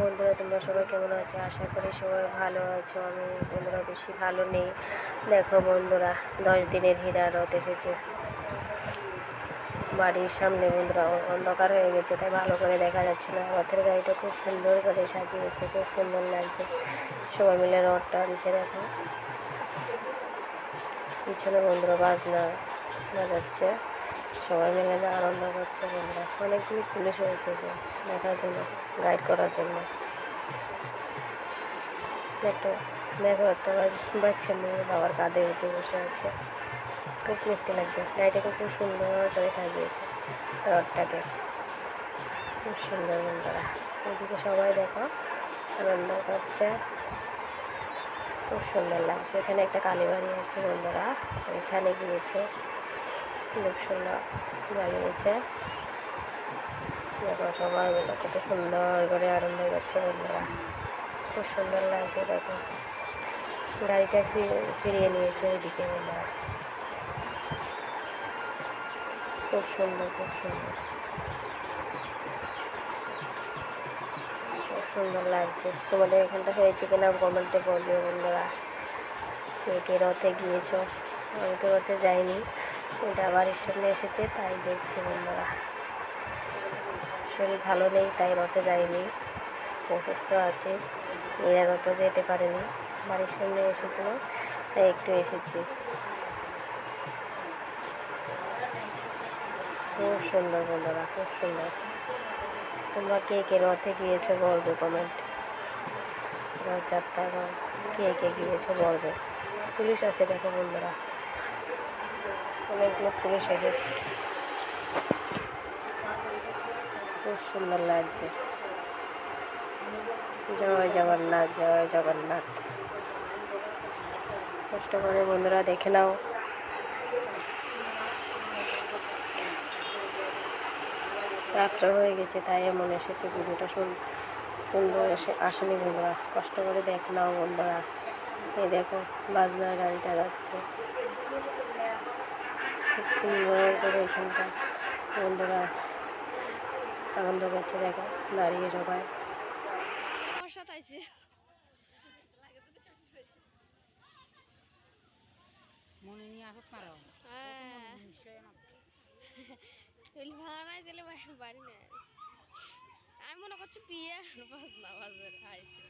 বন্ধুরা, তোমরা সবাই কেমন আছো? আশা করি সবাই ভালো আছো। আমি বন্ধুরা বেশি ভালো নেই। দেখো বন্ধুরা, দশ দিনের হীরা রথ এসেছে। বাড়ির সামনে বন্ধুরা, অন্ধকার হয়ে গেছে, তাই ভালো করে দেখা যাচ্ছে না। রথের গাড়িটা খুব সুন্দর করে সাজিয়েছে, খুব সুন্দর লাগছে। সবাই মিলে রথ টানছে, দেখো। পিছনে বন্ধুরা বাজনা বাজাচ্ছে। সবাই মিলে না আনন্দ করছে বন্ধুরা। অনেকগুলি পুলিশ হয়েছে যে দেখার জন্য গাইড করার জন্য। দেখো একটা বাচ- বাচ্চা মেয়ে বাবার কাঁধে উঠে বসে আছে। খুব মিষ্টি লাগছে। গাড়িটাকে খুব সুন্দর করে সাজিয়েছে রথটাকে। খুব সুন্দর বন্ধুরা। ওইদিকে সবাই দেখো, আনন্দ করছে। খুব সুন্দর লাগছে। এখানে একটা কালীবাড়ি আছে বন্ধুরা। এখানে গিয়েছে। খুব সুন্দর লাগিয়েছে দেখো সবাই মিলে কত সুন্দর করে আনন্দ করছে বন্ধুরা। খুব সুন্দর লাগছে দেখো। গাড়িটা ফিরে- ফিরিয়ে নিয়েছে ওইদিকে বন্ধুরা। খুব সুন্দর খুব সুন্দর। খুব সুন্দর লাগছে। তোমাদের এখানটা হয়েছে কিনা কমেন্টে বলবে বন্ধুরা। কে কে রথে গিয়েছো? আমি তো রথে যাইনি। এটা বাড়ির সামনে এসেছে, তাই দেখছি বন্ধুরা। শরীর ভালো নেই, তাই রথে যায়নি। অসুস্থ আছে মেয়েরা রথে যেতে পারেনি। বাড়ির সামনে এসেছিল, তাই একটু এসেছি। খুব সুন্দর বন্ধুরা, খুব সুন্দর। তোমরা কে কে রথে গিয়েছো বলবে কমেন্ট রথযাত্রা কে কে গিয়েছো বলবে। পুলিশ আছে দেখো বন্ধুরা। অনেকগুলো পুলিশ এসেছে খুব সুন্দর লাগছে। জয় জগন্নাথ জয় জগন্নাথ। কষ্ট করে বন্ধুরা দেখে নাও। রাত্র হয়ে গেছে, তাই এমন এসেছে ভিডিওটা সুন্দর এসে আসেনি বন্ধুরা। কষ্ট করে দেখে নাও বন্ধুরা। এই দেখো, বাজনার গাড়িটা যাচ্ছে। খুব সুন্দর করে এখানটা বন্ধুরা আনন্দ করছে দেখো দাঁড়িয়ে সবাই। আমার সাথে আইছে। মনে নিয়ে আসত না রাও। হ্যাঁ। চুল ভাঙা নাই গেলে বাড়ি না আমি মনে করছি বিয়ে বাস না বাজার আইছে